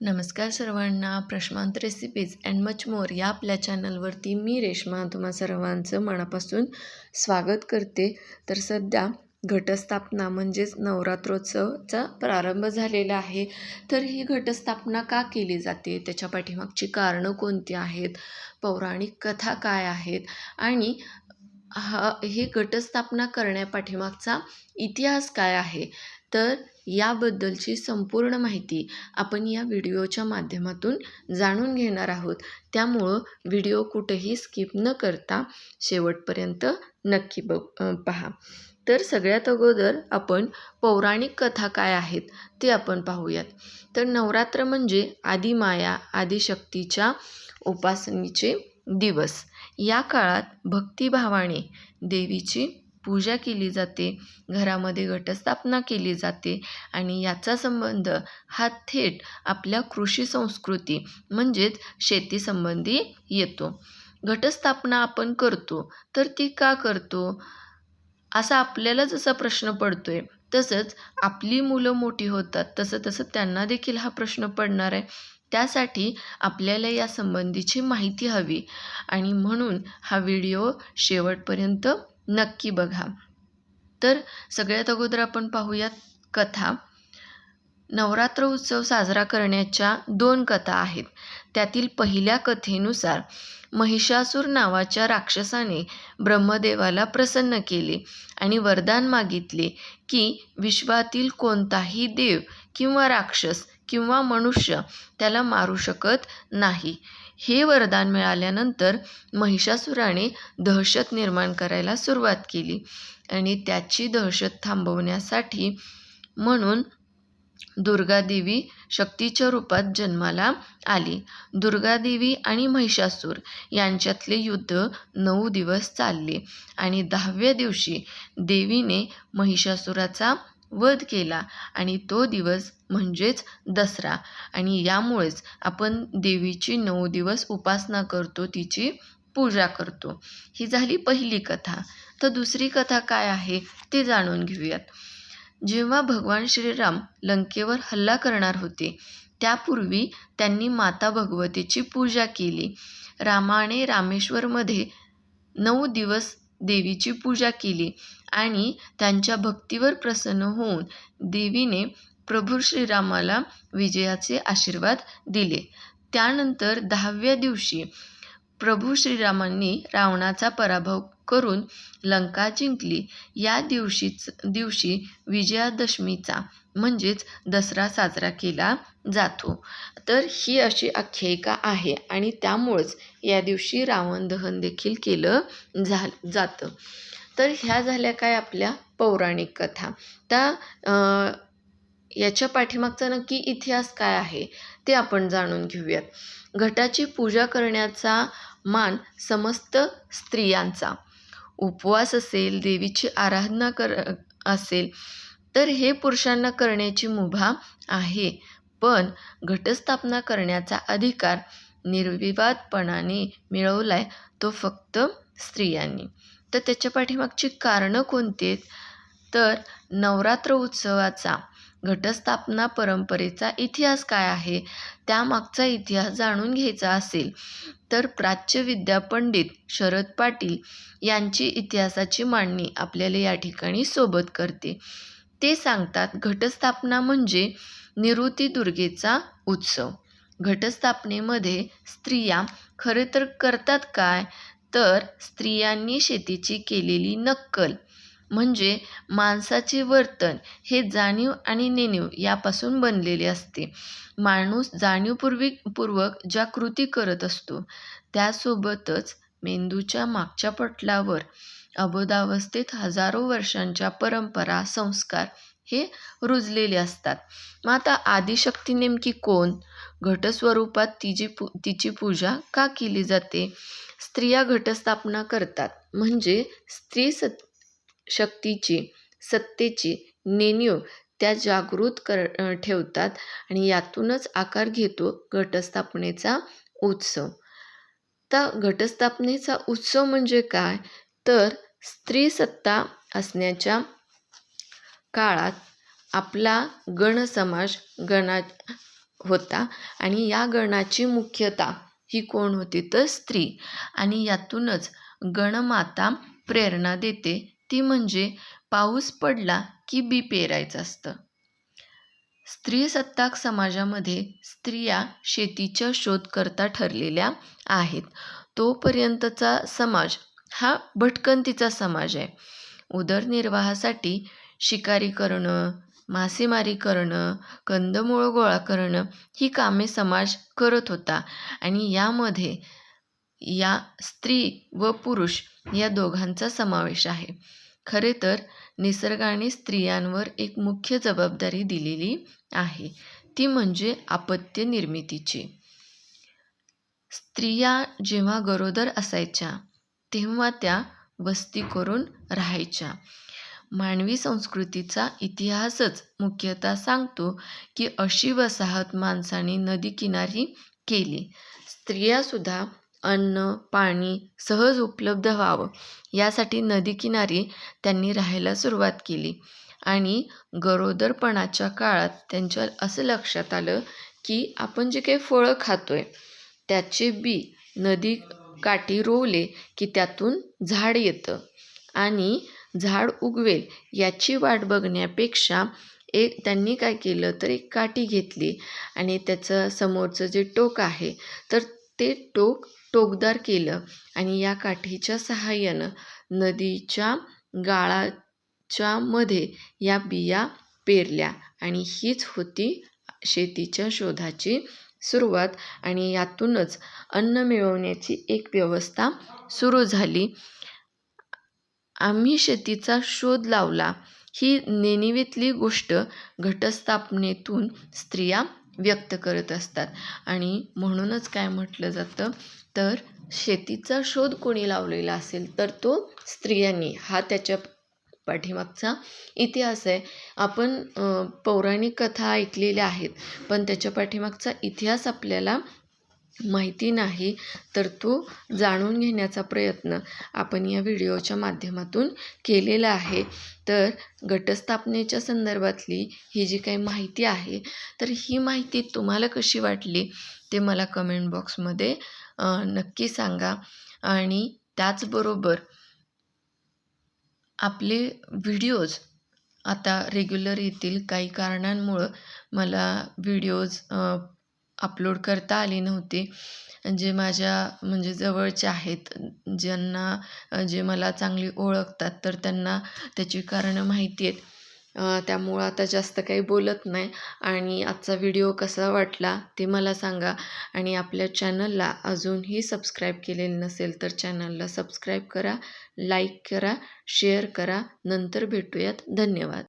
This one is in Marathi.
नमस्कार सर्वांना. Prashmant recipes and much more या आपल्या चॅनलवरती मी रेश्मा तुम्हा सर्वांचं मनापासून स्वागत करते. तर सध्या घटस्थापना म्हणजेच नवरात्रोत्सवचा प्रारंभ झालेला आहे. तर ही घटस्थापना का केली जाते? त्याच्या पाठीमागची कारणं कोणती आहेत? पौराणिक कथा काय आहेत? आणि हा ही घटस्थापना करण्यापाठीमागचा इतिहास काय आहे? तर याबद्दलची संपूर्ण माहिती आपण या व्हिडिओच्या माध्यमातून जाणून घेणार आहोत. त्यामुळं व्हिडिओ कुठेही स्किप न करता शेवटपर्यंत नक्की बघ पहा. तर सगळ्यात अगोदर आपण पौराणिक कथा काय आहेत ते आपण पाहूयात. तर नवरात्र म्हणजे आदिमाया आदिशक्तीच्या उपासनेचे दिवस. या काळात भक्तिभावाने देवीची पूजा केली जाते घरामध्ये घटस्थापना केली जाते आणि याचा संबंध हा थेट आपल्या कृषी संस्कृती म्हणजेच शेतीसंबंधी येतो. घटस्थापना आपण करतो तर ती का करतो? असा आपल्याला जसा प्रश्न पडतो आहे तसंच आपली मुलं मोठी होतात तसं तसं त्यांना देखील हा प्रश्न पडणार आहे. त्यासाठी आपल्याला या संबंधीची माहिती हवी आणि म्हणून हा व्हिडिओ शेवटपर्यंत नक्की बघा. तर सगळ्यात अगोदर आपण पाहूयात कथा. नवरात्र उत्सव साजरा करण्याच्या दोन कथा आहेत. त्यातील पहिल्या कथेनुसार महिषासूर नावाच्या राक्षसाने ब्रह्मदेवाला प्रसन्न केले आणि वरदान मागितले की विश्वातील कोणताही देव किंवा राक्षस किंवा मनुष्य त्याला मारू शकत नाही. हे वरदान मिळाल्यानंतर महिषासुराने दहशत निर्माण करायला सुरुवात केली आणि त्याची दहशत थांबवण्यासाठी म्हणून दुर्गादेवी शक्तीच्या रूपात जन्माला आली. दुर्गादेवी आणि महिषासूर यांच्यातले युद्ध नऊ दिवस चालले आणि दहाव्या दिवशी देवीने महिषासुराचा वध केला आणि तो दिवस म्हणजेच दसरा. आणि यामुळेच आपण देवीची नऊ दिवस उपासना करतो तिची पूजा करतो. ही झाली पहिली कथा. तर दुसरी कथा काय आहे ते जाणून घेऊयात. जेव्हा भगवान श्रीराम लंकेवर हल्ला करणार होते त्यापूर्वी त्यांनी माता भगवतीची पूजा केली. रामाने रामेश्वरमध्ये नऊ दिवस देवीची पूजा केली. आणि त्यांच्या भक्तीवर प्रसन्न होऊन देवीने प्रभू श्रीरामाला विजयाचे आशीर्वाद दिले. त्यानंतर दहाव्या दिवशी प्रभू श्रीरामांनी रावणाचा पराभव करून लंका जिंकली. या दिवशीच दिवशी विजयादशमीचा म्हणजेच दसरा साजरा केला जातो. तर ही अशी आख्यायिका आहे आणि त्यामुळंच या दिवशी रावण दहन देखील केलं झा जातं. तर ह्या झाल्या काय आपल्या पौराणिक कथा. त्या याच्या पाठीमागचा नक्की इतिहास काय आहे ते आपण जाणून घेऊयात. घटाची पूजा करण्याचा मान समस्त स्त्रियांचा. उपवास असेल देवीची आराधना कर असेल तर हे पुरुषांना करण्याची मुभा आहे. पण घटस्थापना करण्याचा अधिकार निर्विवादपणाने मिळवलाय तो फक्त स्त्रियांनी. तर त्याच्या पाठीमागची कारणं कोणती आहेत? तर नवरात्र उत्सवाचा घटस्थापना परंपरेचा इतिहास काय आहे? त्यामागचा इतिहास जाणून घ्यायचा असेल तर प्राच्य विद्या पंडित शरद पाटील यांची इतिहासाची मांडणी आपल्याला या ठिकाणी सोबत करते. ते सांगतात घटस्थापना म्हणजे निवृत्ती दुर्गेचा उत्सव. घटस्थापनेमध्ये स्त्रिया खरे तर करतात काय? तर स्त्रियांनी शेतीची केलेली नक्कल म्हणजे माणसाचे वर्तन हे जाणीव आणि नेणीव यापासून बनलेले असते. माणूस जाणीवपूर्वी पूर्वक ज्या कृती करत असतो त्यासोबतच मेंदूच्या मागच्या पटलावर अबोधावस्थेत हजारो वर्षांच्या परंपरा संस्कार हे रुजलेले असतात. मग आता आदिशक्ती नेमकी कोण? घटस्वरूपात तिची पू तिची पूजा का केली जाते? स्त्रिया घटस्थापना करतात. म्हणजे स्त्री सत् शक्तीची सत्तेची नेणीव त्या जागृत कर ठेवतात आणि यातूनच आकार घेतो घटस्थापनेचा उत्सव. तर घटस्थापनेचा उत्सव म्हणजे काय? तर स्त्री सत्ता असण्याच्या काळात आपला गण समाज गणा होता आणि या गणाची मुख्यता ही कोण होती? तर स्त्री. आणि यातूनच गणमाता प्रेरणा देते. ती म्हणजे पाऊस पडला की बी पेरायचं असतं. स्त्री सत्ताक समाजामध्ये स्त्रिया शेतीच्या शोधकर्ता ठरलेल्या आहेत. तोपर्यंतचा समाज हा भटकंतीचा समाज आहे. उदरनिर्वाहासाठी शिकारी करणं मासेमारी करणं कंदमुळं गोळा करणं ही कामे समाज करत होता. आणि यामध्ये या स्त्री व पुरुष या दोघांचा समावेश आहे. खरे तर निसर्गाने स्त्रियांवर एक मुख्य जबाबदारी दिलेली आहे. ती म्हणजे आपत्य निर्मितीची. स्त्रिया जेव्हा गरोदर असायच्या तेव्हा त्या वस्ती करून राहायच्या. मानवी संस्कृतीचा इतिहासच मुख्यतः सांगतो की अशी वसाहत माणसाने नदीकिनारी केली. स्त्रियासुद्धा अन्न पाणी सहज उपलब्ध व्हावं यासाठी नदीकिनारी त्यांनी राहायला सुरुवात केली आणि गरोदरपणाच्या काळात त्यांच्या असं लक्षात आलं की आपण जे काही फळं खातो आहे त्याचे बी नदी काठी रोवले की त्यातून झाड येतं आणि झाड उगवेल याची वाट बघण्यापेक्षा एक त्यांनी काय केलं तर एक काठी घेतली आणि त्याचं समोरचं जे टोक आहे तर ते टोक टोकदार केलं आणि या काठीच्या सहाय्यानं नदीच्या गाळाच्या मध्ये या बिया पेरल्या आणि हीच होती शेतीच्या शोधाची सुरुवात आणि यातूनच अन्न मिळवण्याची एक व्यवस्था सुरू झाली. आम्ही शेतीचा शोध लावला. ही नेणिवेतली गोष्ट घटस्थापनेतून स्त्रिया व्यक्त करत असतात. आणि म्हणूनच काय म्हटलं जातं? तर शेतीचा शोध कोणी लावलेला असेल तर तो स्त्रियांनी. हा त्याच्या पाठीमागचा इतिहास आहे. आपण पौराणिक कथा ऐकलेल्या आहेत पण त्याच्या पाठीमागचा इतिहास आपल्याला माहिती नाही तर तो जाणून घेण्याचा प्रयत्न आपण या व्हिडिओच्या माध्यमातून केलेला आहे. तर घटस्थापनेच्या संदर्भातली ही जी काही माहिती आहे तर ही माहिती तुम्हाला कशी वाटली ते मला कमेंट बॉक्समध्ये नक्की सांगा. आणि त्याचबरोबर आपले व्हिडिओज आता रेग्युलर येतील काही कारणांमुळं मला व्हिडिओज अपलोड करता आली नव्हती. जे माझ्या म्हणजे जवळचे आहेत ज्यांना जे मला चांगली ओळखतात तर त्यांना त्याची कारणं माहिती आहेत. त्यामुळं आता जास्त काही बोलत नाही. आणि आजचा व्हिडिओ कसा वाटला ते मला सांगा. आणि आपल्या चॅनलला अजूनही सबस्क्राईब केलेले नसेल तर चॅनलला सबस्क्राईब करा लाईक करा शेअर करा. नंतर भेटूयात. धन्यवाद.